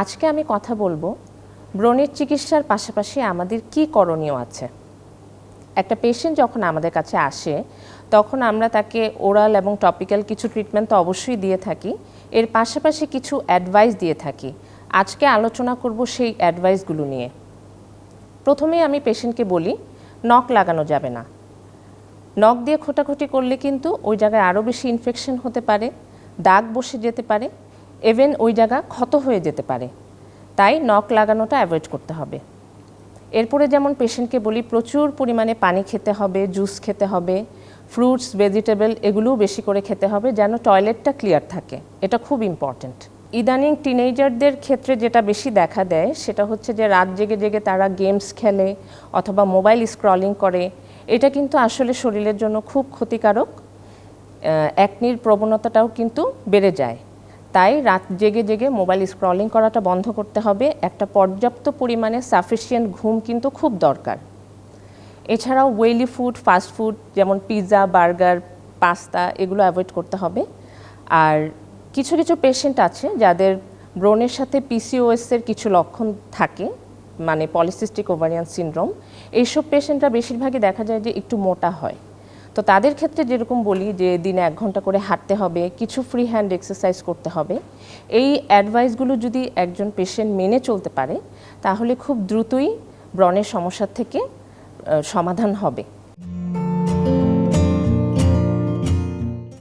আজকে আমি কথা বলব ব্রণের চিকিৎসার পাশাপাশি আমাদের কি করণীয় আছে। একটা পেশেন্ট যখন আমাদের কাছে আসে, তখন আমরা তাকে ওরাল এবং টপিক্যাল কিছু ট্রিটমেন্ট তো অবশ্যই দিয়ে থাকি, এর পাশাপাশি কিছু অ্যাডভাইস দিয়ে থাকি। আজকে আলোচনা করব সেই অ্যাডভাইসগুলো নিয়ে। প্রথমেই আমি পেশেন্টকে বলি, নখ লাগানো যাবে না। নখ দিয়ে খোটাখুটি করলে কিন্তু ওই জায়গায় আরও বেশি ইনফেকশন হতে পারে, দাগ বসে যেতে পারে ইভেন ওই জায়গা ক্ষত হয়ে যেতে পারে। তাই নখ লাগানোটা অ্যাভয়েড করতে হবে। এরপরে যেমন পেশেন্টকে বলি, প্রচুর পরিমাণে পানি খেতে হবে জুস খেতে হবে ফ্রুটস ভেজিটেবল এগুলোও বেশি করে খেতে হবে যেন টয়লেটটা ক্লিয়ার থাকে। এটা খুব ইম্পর্ট্যান্ট ইদানিং টিনেজারদের ক্ষেত্রে যেটা বেশি দেখা দেয়, সেটা হচ্ছে যে রাত জেগে জেগে তারা গেমস খেলে অথবা মোবাইল স্ক্রলিং করে। এটা কিন্তু আসলে শরীরের জন্য খুব ক্ষতিকারক। অ্যাকনির প্রবণতাটাও কিন্তু বেড়ে যায়। তাই রাত জেগে জেগে মোবাইল স্ক্রলিং করাটা বন্ধ করতে হবে। একটা পর্যাপ্ত পরিমাণে সাফিসিয়েন্ট ঘুম কিন্তু খুব দরকার। এছাড়াও ওয়েলি ফুড ফাস্ট ফুড যেমন পিৎজা বার্গার পাস্তা এগুলো অ্যাভয়েড করতে হবে। আর কিছু কিছু পেশেন্ট আছে যাদের ব্রণের সাথে পিসিওএসের কিছু লক্ষণ থাকে মানে পলিসিস্টিক ওভারিয়ান সিনড্রোম এইসব পেশেন্টরা বেশিরভাগই দেখা যায় যে একটু মোটা হয়। তো তাদের ক্ষেত্রে যেরকম বলি যে দিনে এক ঘণ্টা করে হাঁটতে হবে, কিছু ফ্রি হ্যান্ড এক্সারসাইজ করতে হবে। এই অ্যাডভাইসগুলো যদি একজন পেশেন্ট মেনে চলতে পারে, তাহলে খুব দ্রুতই ব্রণের সমস্যা থেকে সমাধান হবে।